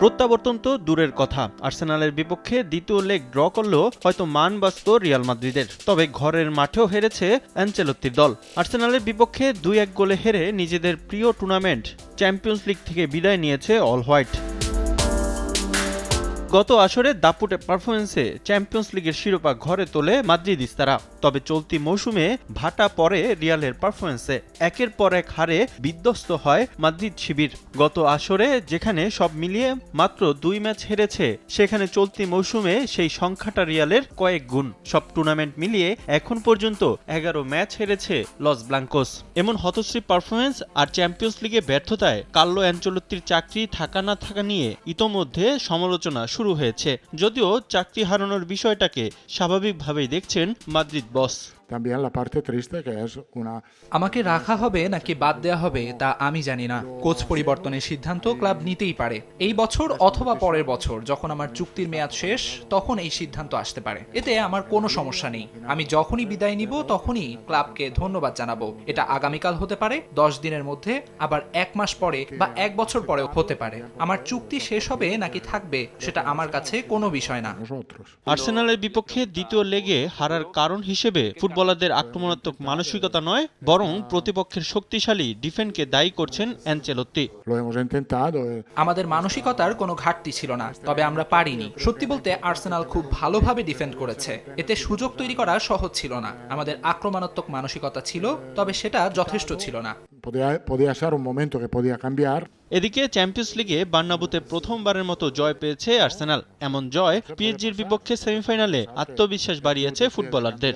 প্রত্যাবর্তন তো দূরের কথা। আর্সেনালের বিপক্ষে দ্বিতীয় লেগ ড্র করলেও হয়তো মান বাঁচত রিয়াল মাদ্রিদের। তবে ঘরের মাঠেও হেরেছে অ্যাঞ্চেলত্তির দল। আর্সেনালের বিপক্ষে দুই এক গোলে হেরে নিজেদের প্রিয় টুর্নামেন্ট চ্যাম্পিয়ন্স লিগ থেকে বিদায় নিয়েছে অল হোয়াইট। গত আসরে দাপুটে পারফরমেন্সে চ্যাম্পিয়ন্স লিগের শিরোপা ঘরে তোলে মাদ্রিদিস্তারা তবে চলতি মৌসুমে ভাটা পরে রিয়ালের পারফরমেন্সে একের পর এক হারে বিধ্বস্ত হয় মাদ্রিদ শিবির। গত আসরে যেখানে সব মিলিয়ে মাত্র দুই ম্যাচ হেরেছে, সেখানে চলতি মৌসুমে সেই সংখ্যাটা রিয়ালের কয়েক গুণ। সব টুর্নামেন্ট মিলিয়ে এখন পর্যন্ত এগারো ম্যাচ হেরেছে লস ব্লাঙ্কোস। এমন হতশ্রী পারফরমেন্স আর চ্যাম্পিয়ন্স লিগে ব্যর্থতায় কাল্লো অ্যাঞ্চলত্তির চাকরি থাকা না থাকা নিয়ে ইতোমধ্যে সমালোচনা শুরু হয়েছে। যদিও চাকরি হারানোর বিষয়টাকে স্বাভাবিকভাবেই দেখছেন Madrid boss. También la parte triste que es una আমাকে রাখা হবে নাকি বাদ দেওয়া হবে তা আমি জানি না। কোচ পরিবর্তনের সিদ্ধান্ত ক্লাব নিতেই পারে। এই বছর অথবা পরের বছর যখন আমার চুক্তির মেয়াদ শেষ তখন এই সিদ্ধান্ত আসতে পারে। এতে আমার কোনো সমস্যা নেই। আমি যখনই বিদায় নিব তখনই ক্লাবকে ধন্যবাদ জানাব। এটা আগামীকাল হতে পারে দশ দিনের মধ্যে আবার এক মাস পরে বা এক বছর পরেও হতে পারে। আমার চুক্তি শেষ হবে নাকি থাকবে সেটা আমার কাছে কোনো বিষয় না. আর্সেনালের বিপক্ষে দ্বিতীয় লেগে হারার কারণ হিসেবে ফুটবলারদের আক্রমণাত্মক মানসিকতা নয় বরং প্রতিপক্ষের শক্তিশালী ডিফেন্ডকে দায়ী করছেন অ্যাঞ্চেলত্তি eh, আমাদের মানসিকতার কোনো ঘাটতি ছিল না তবে আমরা পারিনি। সত্যি বলতে আর্সেনাল খুব ভালোভাবে ডিফেন্ড করেছে। এতে সুযোগ তৈরি করা সহজ ছিল না। আমাদের আক্রমণাত্মক মানসিকতা ছিল তবে সেটা যথেষ্ট ছিল না। এদিকে চ্যাম্পিয়ন্স লিগে বার্নাবুতে প্রথমবারের মতো জয় পেয়েছে আর্সেনাল। এমন জয় পিএসজির বিপক্ষে সেমিফাইনালে আত্মবিশ্বাস বাড়িয়েছে ফুটবলারদের.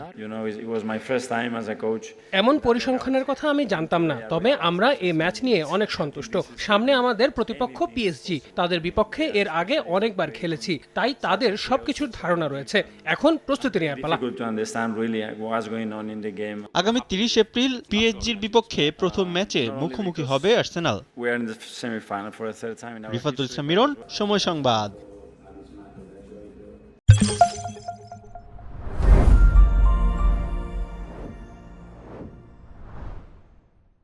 এমন পরিসংখ্যানের কথা আমি জানতাম না তবে আমরা এই ম্যাচ নিয়ে অনেক সন্তুষ্ট। সামনে আমাদের প্রতিপক্ষ পিএসজি তাদের বিপক্ষে এর আগে অনেকবার খেলেছি তাই তাদের সবকিছুর ধারণা রয়েছে। এখন প্রস্তুতি নেওয়ার পালা. আগামী তিরিশ এপ্রিল পিএসজির বিপক্ষে প্রথম ম্যাচে মুখোমুখি হবে Arsenal. A third time in our Rifatul history. Islam Miron Somoy Sangbad